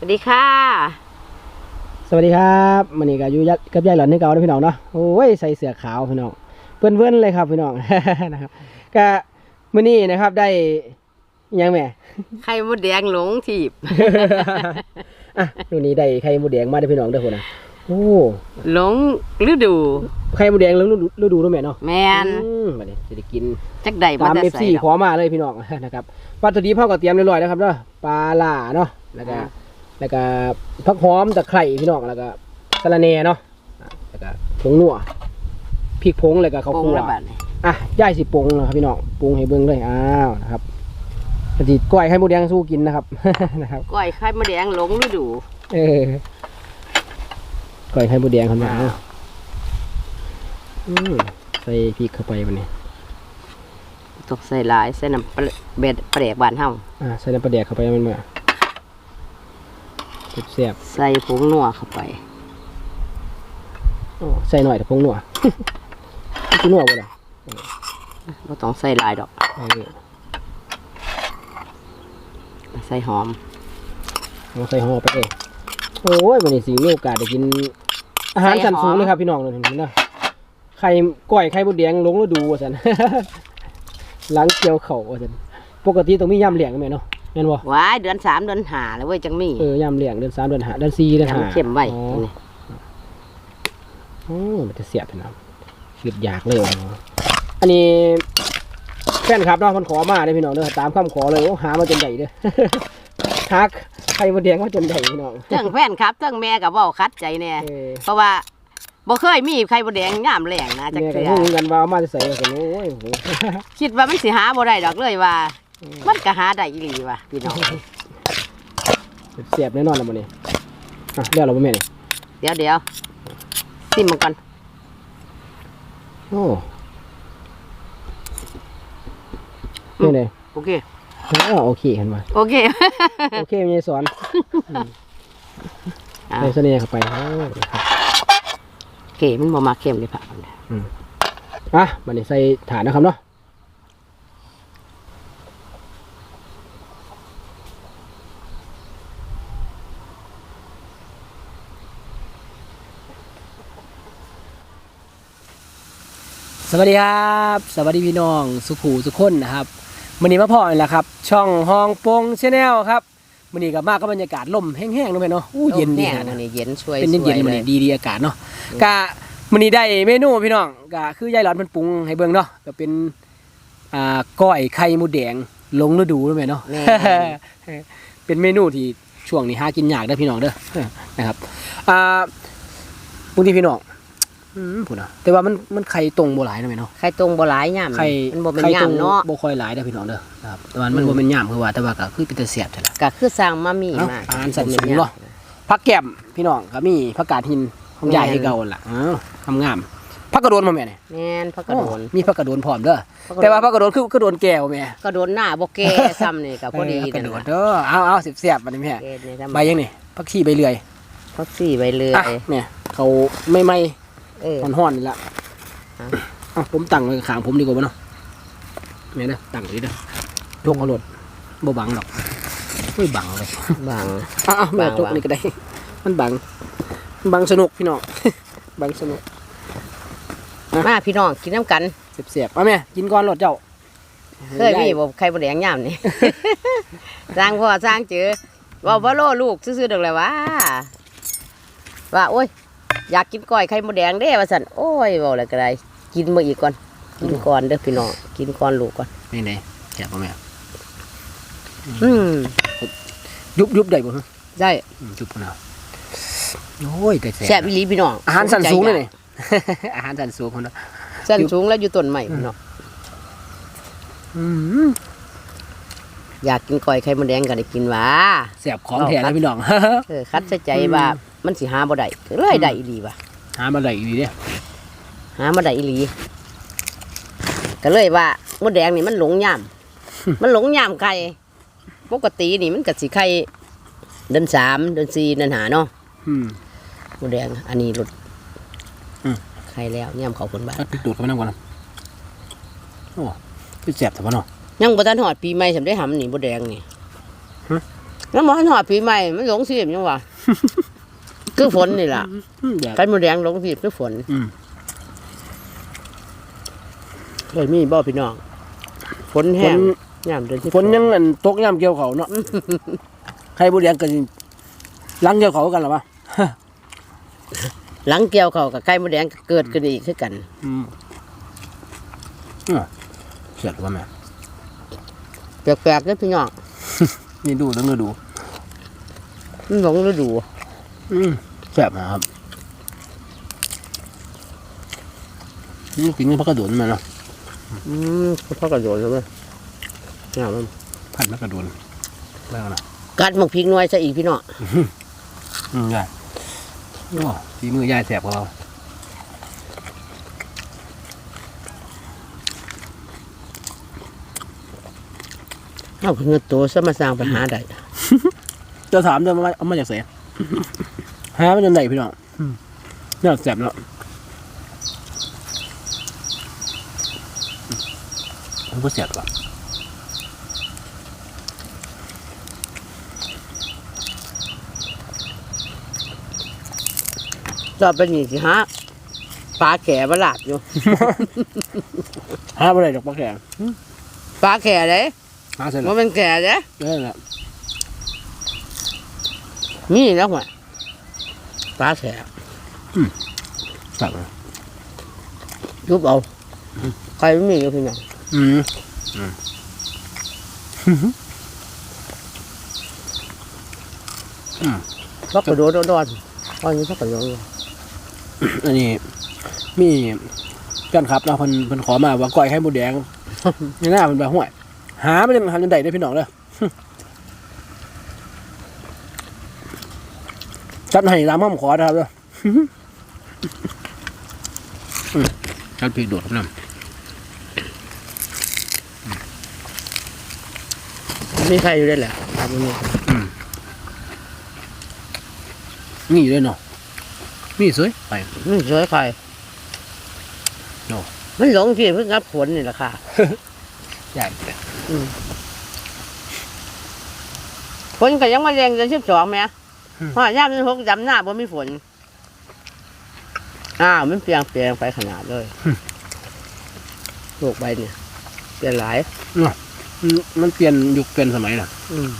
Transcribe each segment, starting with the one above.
สวัสดีค่ะ สวัสดีครับมันนี่ก็อยู่ยะกับยายหลอนนี่เก่าเด้อพี่น้องเนาะโอ้ยใส่เสื้อขาวพี่น้องเพื่อนเพื่อนๆเลยครับพี่น้องนะครับก็มื้อนี้นะครับได้อิหยังแม่ไข่มดแดงหลงถีบอะมื้อนี้ได้ไข่หมูแดงมาเด้อพี่น้องเด้อพุ่นน่ะโอ้หลงฤดูไข่หมูแดงแล้วฤดูฤดูเนาะแม่เนาะแมนอืมบัดนี้สิได้กินจักใดบ่ตามได้เอฟใส่ซีดขอกอมาเลยพี่น้องนะครับวัตถุดิบเฮาก็เตรียมเรียบร้อยแล้วครับเด้อปลาล่าเนาะแล้วก็อ่า แล้วก็ผักหอมตะไคร้พี่น้องแล้วก็สะระแหน่เนาะอะแล้วก็ผงนัวพริกผงแล้วก็ข้าวปรุงคั่วระบาดนี่อะย่ายสิปรุงนะครับพี่น้องปรุงให้เบิ่งเลยอ้าวนะครับปฏิก้อยไข่มดแดงสู้กินนะครับนะครับก้อยไข่มดแดงหลงฤดูเออก้อยไข่มดแดงคนมาเอาอืมใส่พริกเข้าไปวันนี้ตกใส่หลายใส่น้ำปลาเบ็ดเปรกบานเฮาอ่าใส่น้ำปลาแดกเข้าไปมันเมื่อ เสียบใส่ผงนัวเข้าไปๆอ๋อใส่หน่อยแต่พงหนัวกินหนัวบ่ล่ะบ่ต้องใส่หลายดอกเออใส่หอมเอาใส่ห่อไปเลยโอ้ยวันนี้สิมีโอกาสได้กิน อาหารชั้นสูงเลยครับพี่น้องเลยเห็นไหมนะไข่ก้อยไข่มดแดงลงฤดูว่าสันหลังเกี่ยวเข่าว่าสันปกติต้องมียำเหลียงไหมเนาะ แม่นบ่ว้ายเดือนสามเดือนห้าแล้วเว้ยจังมีเออยำเหลียงเดือนสามเดือนห้าเดือนสี่เดือนห้าทำเข้มไว้อ๋อนี่โอ้มันจะเสียบนะคิดอยากเลยว่ะอันนี้แฟนครับเนาะมันขอมาเลยพี่น้องเด้อตามคำขอเลยโอ้หามาจนใหญ่เด้อทักไข่มดแดงมาจนใหญ่พี่น้องเทั้งแฟนครับเทั้งแม่ก็เว้าคัดใจแน่เออเพราะว่าบ่เคยมีไข่มดแดงยามแรงนะจักแม่ก็เทื่อ งงกันว่าเอามาจะใส่กันโอ้ยโห คิดว่ามันสิหาบ่ได้ดอกเลยว่า มันก็หาได้อีหลีว่ะพี่น้อง เสียบแน่นอนแล้วมันนี่อะเรียกเราบ่แม่นี่เดี๋ยวเดี๋ยวซิมมันก่อนโอ้นี่เลยโอเคอ๋อโอเคเห็นไหมโอเคโอเคมีสอนอะในเสน่ห์เข้าไปโอ้ครับโอเคมันบ่มาเข้มเลยผักมันอะมันนี่ใส่ฐานนะครับเนาะ สวัสดีครับ สวัสดีพี่น้องสุขูสุขคนนะครับมันนี้มาพอนี่แหละครับ ช่องฮองปงชาแนลครับมันนี้กับมากก็บรรยากาศลมแห้งๆลงไปเนาะอู้เย็นดีแห้งขนาดมันั้นนนี่เย็นช่วยเป็นเย็นๆมันเลนี่ยดีดีอากาศเนาะกะมันนี้ได้เมนูพี่น้องกะคือยายหลอนเพิ่นปรุงให้เบิ่งเนาะก็เป็นอ่าก้อยไข่มดแดงลงฤดูแล้วแม่เนาะแม่เป็นเมนูที่ช่วงนี้หากินยากเด้อพี่น้องเด้อนะครับอ่าบางทีพี่น้อง อืมพูดนะแต่ว่ามันมันไข่ตรงบ่หลายนะแม่เนาะไข่ตรงบ่หลายย่ามไข่มันบ่เป็นไข่ย่าตรมงเนาะบ่ค่อยหลายเด้อพี่น้องเด้อนะครับแต่ว่ามันอืมบ่เป็นย่ามคือว่าแต่ว่าก็คือเป็นแต่เสียบเท่านั้นก็คือสร้างมามีเอ้ามาอาหารสันสูงเนาะผักแก้มพี่น้องก็มีผักกาดหินของยายให้เก่าหั่นล่ะอ้าวทำงามผักกระโดนมาแม่เนี่ยแม่นพักกระโดนมีผักกระโดนพร้อมเด้อผักกระโดนแต่ว่าผักกระโดนคือกระโดนแก้วแม่กระโดนหน้าบ่แก่ซ้ำนี่ก็พอดีเผักกระโดนนั่นเด้อเอาเอาสิบเสียบบัดนี้แม่แก่นี่ใบยังนี่ผักชีใบเลื่อยพักสี่ใบเลื่ออะยแม่เขาไม่ไหม่ เออ ห่อนๆนี่ละอะ อะผมตั้งไว้ข้างผมดีกว่าบ่เนาะแม่เด้อตั้งไว้เด้อยกเอารถบ่บังดอกไม่บังเลยบาง อะอะแม่บังจกนี่ก็ได้ มันบังมันบังสนุกพี่น้อง บังสนุกมาพี่น้องกินน้ำกัน เสียบๆเอาแม่กินก่อนรถเจ้าเคยมีบ่ไข่บ่แดงย่ามนี่ สร้างพ่อสร้างเจอว่าบ่โลลูกซื่อๆดอกเลยว่าว่าโอ้ย อยากกินก้อยไข่มดแดงเด้ว่าซั่นโอ้ยเว้าแล้วก็ได้กินมื้ออีกก่อน กินก่อนเด้อพี่น้องกินก่อนลูกก่อนนี่ไหนแซ่บป่ะแม่อืมยุบยุบได้บ่ฮะได้อืมยุบพุ่นเอาโอ้ยแต่แซ่แซ่บบอีหลีพี่น้องอาหารสันสูงเลยนี่อาหารสันสูงคนละสันสูงแล้วอยู่ต้นใหม่พี่น้องอืมอยากกินก้อยไข่มดแดงก็ได้กินหว่าแซ่บของแท้นะพี่น้องเออคัดใส่ใจว่า มันสิหาบ่ได้ก็เลยได้อีหลีว่ะหามาได้อีกเด้อหามาได้อีหลีก็เลยว่ามดแดงนี่มันหลงย่ามมันหลงย่ามไข่ปกตินี่มันก็สิไข่เดือนสามเดือนสี่เดือนหาเนาะอืมมดแดงอันนี้หลุดอืมไข่แล้วย่ามเขาคนบ้านตัดพริกดูดเข้าไปนั่งก่อนนะโอ้คือแซ่บแต่ว่าเนาะ ยังบ่ทันหอดปีใหม่สำได้หำนี่มดแดงนี่ฮะแล้วมันหอดปีใหม่มันหลงสีมยังวะ คือฝนนี่ล่ะอืมแดดไข่มดแดงหลงสีคือฝนอืม เคยมีบ่พี่น้องฝนฝแห้นงยามเดือนที่ฝนยังอันตกย่ำเกี่ยวเขาเนาะใครบ่เลี้ยงกันหลังเกี่ยวเขากันหรอปะหลังเกี่ยวเขากับไข่มดแดงก็เกิดขึ้นอีกคือกัน อืมอะเสร็จแล้วแม่แปลกๆเลยพี่น้องนี่ดูต้องดูมันหลงฤดูอืมแซ่บนะครับนี่กินนี่พักกระโดดมาเนาะอืมพ่อกระโดดเลยเว้ยงามมันผัดพักกระโดดแล้วนะกัดหมกพริกหน่วยซะอีกพี่น้องอืมยายโอ้ฝีมือยายแสบกว่าเราเอาเงินตัวซะมาสร้างปัญหาใดจะถามจะมาเอามาจากเสีย หามาจากไหนพี่น้องเนี่ยแสบเนาะมันก็แสบกว่าต่อไปนี่สิฮะปลาแก่บลาดอยู่ หาอะไรดอกปลาแข็งปลาแก่เลยหาเสร็จมัแล้วนเป็นแก่เลยนั่นแหละมีแล้วหัว ปลาแก่สับเลยยุบเอาใครไม่มีก็พี่น้องอืมอืมพักกระโดดโดนๆตอนนี้พักกระโดดอันนี้ มีกันครับเนาะเพิ่นเพิ่นขอมาว่าก้อยไข่หมูแดงในหน้าเพิ่นแบบห่วย หาไม่ได้มันหันจังไดได้อพี่น้องเด้อ จัดให้ตามห้อมขอนะครับเด้ออืมจัดพริกโดดครับน้มีใครอยู่ได้แหละตามนี้ำนี่เลยเนาะนี่สวยไปไม่ช่วยใครโน่มันหลงที่เพิ่งรับผลนี่แหละค่ะใหญ่ฝนก็ยังมาแรงจนสิบสองแม่ เพราะย่ามเป็นหกจำหน้าบ่มีฝน อ้าวมันเปลี่ยนเปลี่ยนไปขนาดเลยโลกใบเนี่ยเปลี่ยนหลาย มันมันเปลี่ยนยุคเปลี่ยนสมัยน่ะ อืม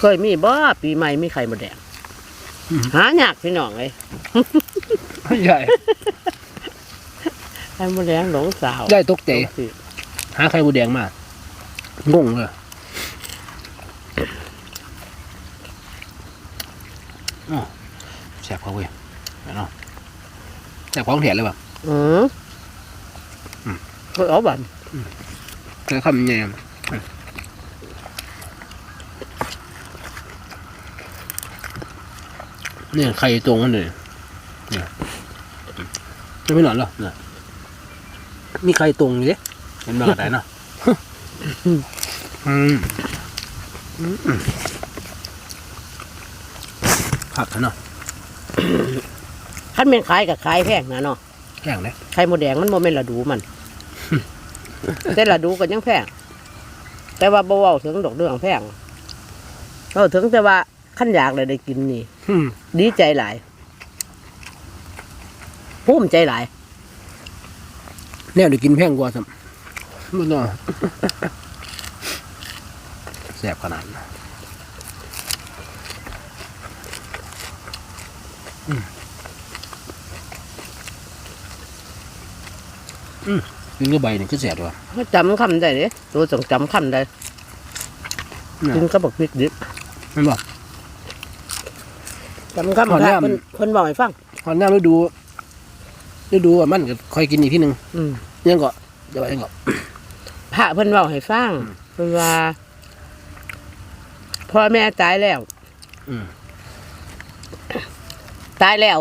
เคยมีบ่ปีใหม่มีไข่มดแดงหายากพี่น้องเลยใหญ่ไข่มดแดงหลงสาวได้ตกใจหลงสิหาไข่หมูแดงมากงงเลยอ้าว แสบเขาเว้ยเนาะแสบของเถียนเลยแบบอืมอืมเคยเอาแบบเคยคำยังไงเนี่ยไข่ตรงมันเลยเนี่ยจะไม่หนอนเหรอเนี่ยมีไข่ตรงอยู่ดิเห็นมากระไดเนาะอืมอืม ผักเนาะขั้นเป็นขายกับขายแพงนะเนาะแข็งเลยไข่มดแดงมันโมเมนระดูมัน แต่ระดูก็ยังแพงแต่ว่าบ่เว้าถึงดอกเรื่องแพงเราถึงแต่ว่าขั้นอยากเลยได้กินนี่อืมดีใจหลายภูมิใจหลายเนี่ยเดี๋ยวกินแพงกว่าสัมมันเนาะแสบขนาดนั้น อืมอืมกินก็ใบนี่ก็แสบด้วยเขาจำคำได้เลยตัวต้องจำคำได้เนี่ยกินก็บอกพริกดิบมันบอกจำคำขอพแนะระนำเพิ่นเพิ่นบอกให้ฟังพอหน้าฤดูฤดูอะมันก็ค่อยกินอีกที่หนึ่งอืมยังก็เดี๋ยวยังก็พระเพิ่นบอกให้ฟังเพิ่นว่าพ่อแม่ตายแล้ว อืม ตายแล้ว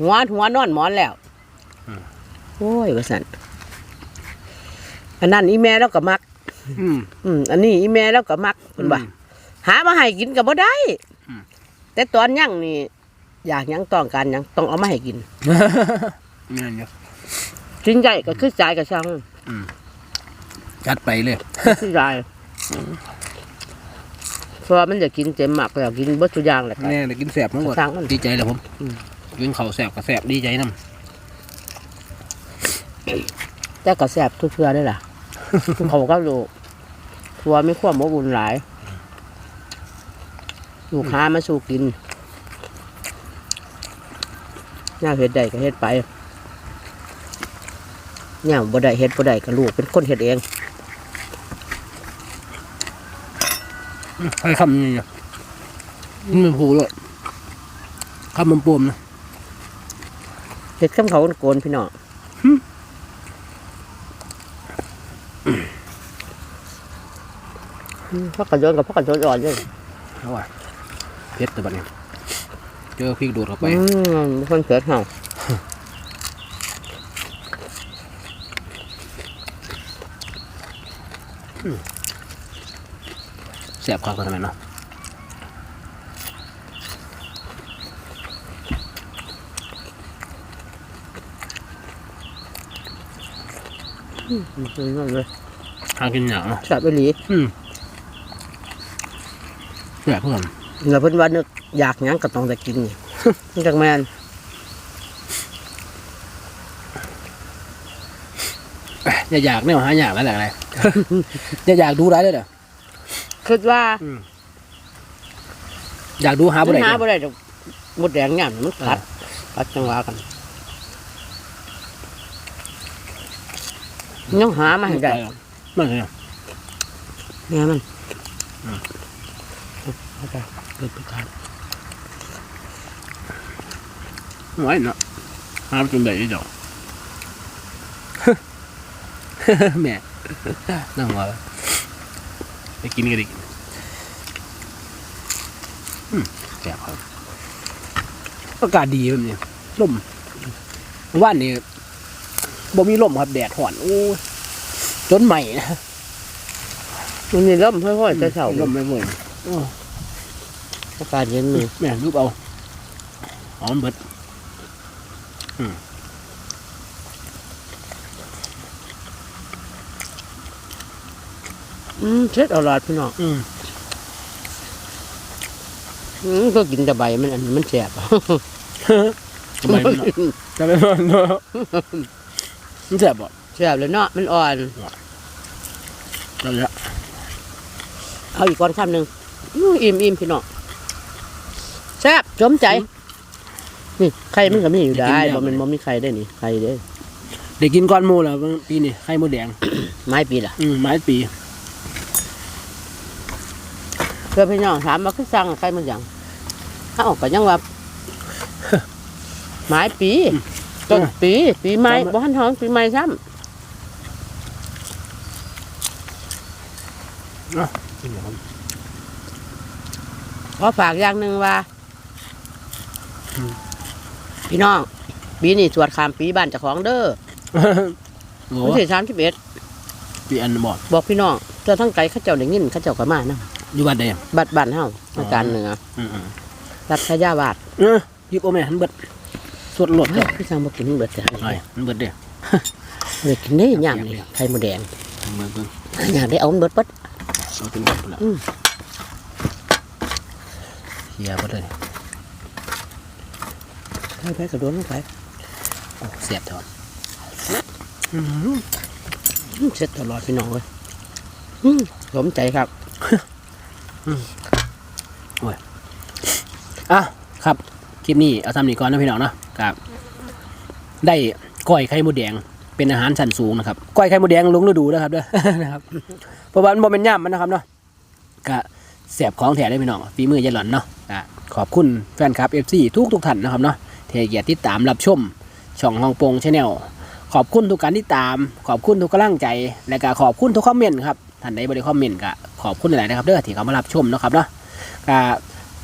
หัวหัวนอนหมอนแล้วอืมโอ้ยว่าสันอันนั้นอีแม่แล้วก็มัก อืมอืมอันนี้อีแม่แล้วก็มักเพิ่นว่าอืมหามาให้กินก็บ่ได้อืมแต่ตอนยังนี่อยากหยังต้องการหยังต้องเอามาให้กินนี่นเนี่ยกินใหญ่ก็คือจ่ายก็ช่างอืมจัดไปเลยที่ได้ เพราะว่ามันจะกินเต็มหมักแล้วกินเบิดทุกอย่างแหละครับ แน่เลยกินแสบทั้งหมดสร้างมันดีใจเลยผมอืม กินข้าวแสบกับแสบดีใจน้แต่ก็แซ่บทุกเทื่อได้ล่ะ เขาก็ลูกทัวไม่ควบมบุญหลายลูกค้ามาสู่กินย่าเฮ็ดได้ก็เฮ็ดไปย่าบ่ได้เฮ็ดบ่ได้ก็ลูกเป็นคนเฮ็ดเองำให้คำนี้เนี่ยมันผูเลยคำมันปวมนะเฮ็ดคำเขาโกนพี่น้องอืมพักกระโยนกับพักกระโยนอ่อนเลยเอาว่ะเพชรแต่บัดนี้เจอพริกดูดเข้าไปอืมบ่คนเกิดเฮาแสบข้าวกันทำไมเนาะอืมนั่นเลยทางกินหยางเนาะแซ่บอีหลีอืมแสบเพื่อนแล้วเพิ่นว่านึกอยากหยังก็ต้องได้กินนี่ มันจังแม่นอย่าอยากเนี่ยหาอยากแล้วแหละอะไร อย่าอยากดูร้ายเลยเด้อ คิดว่าอยากดูหาบ่มันได้หาเด้อบ่ได้ดอกมดแดงย่ำมันกัดกัดจังหวะกันยังหามาให้ได้มันเลยเนี่ยมันอืมเอาไปเปิดไปทานไว้เนาะหาจนได้อีดอกแม่นั่งมาแล้ว ไปกินกันอีกอืมแสบครับอากาศดีแบบนี้ลมว่านนี่บ่มีลมครับแดดห่อนโอ้ยจนใหม่นะมันมีลมค่อยๆจะเฉาลมไม่เมื่อยอากาศเย็นมือแม่รูปเอาหอมเบิดอืม เช็ดเอาหลอดพี่น้องอืมอืมก็กินแต่ใบมันอันนี้มันแสบทำไมมันอะจะไม่มันเนาะมันแสบบ่แสบเลยเนาะมันอ่อนเราจะเอาอีกก้อนคำหนึ่งอื้ออิ่มอิ่มพี่น้องแซ่บจมใจ นี่ไข่มันก็มีอยู่ได้บ่แมันบ่มีไข่ได้นี่ไข่เด้ เด็กกินก้อนหมูแล้วปีนี้ไข่มดแดง ไม้ปีล่ะ อืมไม้ปีเพื่อพี่น้องถามว่าคือสั่งไข่มันหยังถ้าออกก็ยังว่าไม้ปีต้นปีปีไม้บ่ทันท้องปีไม้ซ้ำกินครับขอฝากอย่างหนึ่งว่าพี่น้องปีนี้สวดขามปีบ้านเจ้าของเด้อโอ้วันที่สามสิบเอ็ดปีอันบอกบอกพี่น้องเจ้าทั้งไกลเข้าเจ้าได้ยินเข้าเจ้าก็มานะ อยู่บ้านใดบัดบ้านเฮาอาการเหนืออืมอืมรัฐขยาวาดเออหยิบเอาแม่มันเบิดสดหลดเฮ้เด้ยอพี่สั่งบ่กินเบิดจ้ะหน่อยมันเบิดเด้อเลยกินได้ย่างนี่ไข่มดแดงเบิดเบิดอยากได้เอามันเบิดปัด เอาจนเบิดแล้วอืม เฮียเบิดเลยไข่ไปกระโดดลงไปโอ้เสียบเถอะอืมเสร็จตลอดพี่น้องเลยอืมสมใจครับ อะครับ คลิปนี้เอาทำนี้ก่อนนะพี่น้องเนาะครับ ได้ก้อยไข่มดแดง เป็นอาหารชั้นสูงนะครับก้อยไข่มดแดงลงฤดูนะครับเด้อนะครับเพราะว่ามันเป็นย่ำมันนะครับเนาะก็แสบของแถได้พี่น้องฝีมือยายหล่อนเนาะก็ขอบคุณแฟนคลับ FC ทุกทุกท่านนะครับเนาะเทเกียรติติดตามรับชม ช่องฮองโปงชาแนลขอบคุณทุกการติดตาม ขอบคุณทุกกำลังใจ และก็ขอบคุณทุกคอมเมนต์ครับ ท่านใดบริคอมเมนต์ก็ขอบคุณหลายๆนะครับเด้อที่เขามารับชมเนาะครับเนาะก็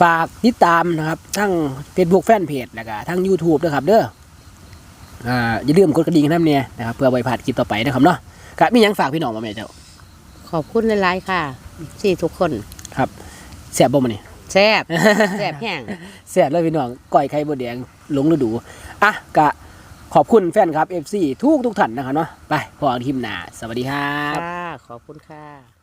ฝากติดตามนะครับทั้ง Facebook แฟนเพจแล้วก็ทั้ง YouTube นะครับเด้ออ่าอย่าลืมกดกระดิ่งน้ำเนี่ยนะครับเพื่อไว้พลาดคลิปต่อไปนะครับเนาะก็มีหยังฝากพี่น้องมาแม่เจ้าขอบคุณหลายๆค่ะที่ทุกคนครับแซ่บบ่มานี่ แซ่บ แซ่บแห้ง แซ่บเลยพี่น้องก้อยไข่บดแดงหลงฤดูอะกะ ขอบคุณแฟนครับ FC ทุกทุกท่านนะครับเนาะไปพอกันทีมหน้าสวัสดีครับ ค่ะ ขอบคุณค่ะ